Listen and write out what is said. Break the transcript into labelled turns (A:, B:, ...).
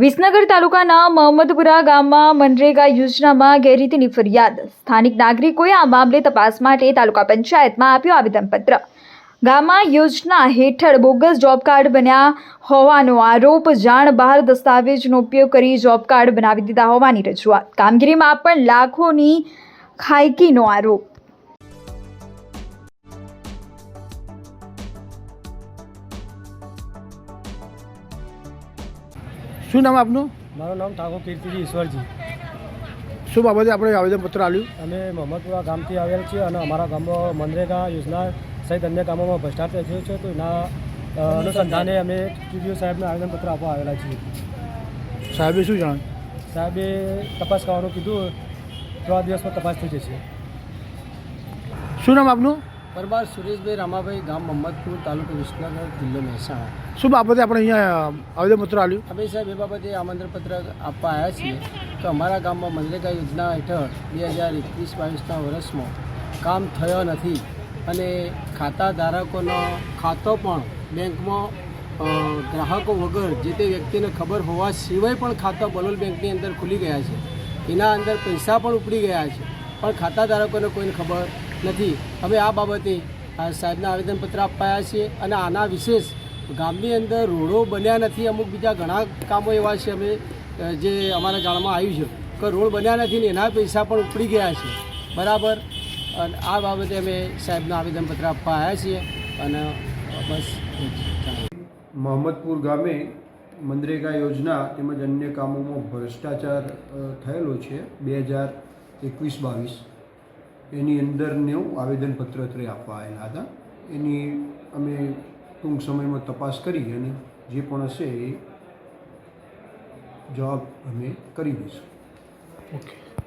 A: વિસનગર તાલુકાના મહમ્મદપુરા ગામમાં મનરેગા યોજનામાં ગેરરીતિની ફરિયાદ. સ્થાનિક નાગરિકોએ આ મામલે તપાસ માટે તાલુકા પંચાયતમાં આપ્યું આવેદનપત્ર. ગામમાં યોજના હેઠળ બોગસ જોબ કાર્ડ બન્યા હોવાનો આરોપ, જાણ બહાર દસ્તાવેજનો ઉપયોગ કરી જોબ કાર્ડ બનાવી દીધા હોવાની રજૂઆત. કામગીરીમાં પણ લાખોની ખાયકીનો આરોપ.
B: શું નામ આપનું?
C: મારું નામ ઠાકોર કીર્તિજી ઈશ્વરજી.
B: શું બાબતે આપણે આવેદનપત્ર આપ્યું?
C: અમે મોહમ્મદપુરા ગામથી આવેલ છીએ અને અમારા ગામમાં મનરેગા યોજના સહિત અન્ય કામોમાં ભ્રષ્ટાચાર થયો છે તો એના અનુસંધાને અમે ટીડીઓ સાહેબને આવેદનપત્ર આપવા આવેલા છીએ.
B: સાહેબે શું જાણ
C: સાહેબે તપાસ કરવાનું કીધું થોડા દિવસમાં તપાસ થઈ જશે.
B: શું નામ આપનું?
C: પરબાર સુરેશભાઈ રામાભાઈ ગામ મોહમ્મદપુર તાલુકો વિસનગર જિલ્લો મહેસાણા.
B: શું બાબતે આપણે અહીંયા આવેદનપત્ર આપ્યું?
C: અમે સાહેબ એ બાબતે આમંત્રણપત્ર આપવા આવ્યા છીએ તો અમારા ગામમાં મનરેગા યોજના હેઠળ બે હજાર એકવીસ બાવીસના વર્ષમાં કામ થયો નથી અને ખાતા ધારકોનો ખાતો પણ બેંકમાં ગ્રાહકો વગર જે તે વ્યક્તિને ખબર હોવા સિવાય પણ ખાતા બલોલ બેંકની અંદર ખુલી ગયા છે. એના અંદર પૈસા પણ ઉપડી ગયા છે. પણ ખાતા ધારકોને કોઈને ખબર નથી. અમે આ બાબતે સાહેબને આવેદનપત્ર અપાયા છીએ અને આના વિશેષ ગામની અંદર રોડો બન્યા નથી. અમુક બીજા ઘણા કામો એવા છે અમે જે અમારા જાણમાં આવ્યું છે. કે રોડ બન્યા નથી ને એના પૈસા પણ ઉપડી ગયા છે. બરાબર? અને આ બાબતે અમે સાહેબને આવેદનપત્ર આપવા આવ્યા છીએ અને બસ
D: મોહમ્મદપુર ગામે મનરેગા યોજના તેમજ અન્ય કામોમાં ભ્રષ્ટાચાર થયેલો છે. બે હજાર એકવીસ બાવીસ. એની અંદરનું આવેદનપત્ર અત્રે આપવા આવેલા હતા. એની અમે ટૂંક સમયમાં તપાસ કરી અને જે પણ હશે એ જવાબ અમે કરી દઈશું.
B: ઓકે.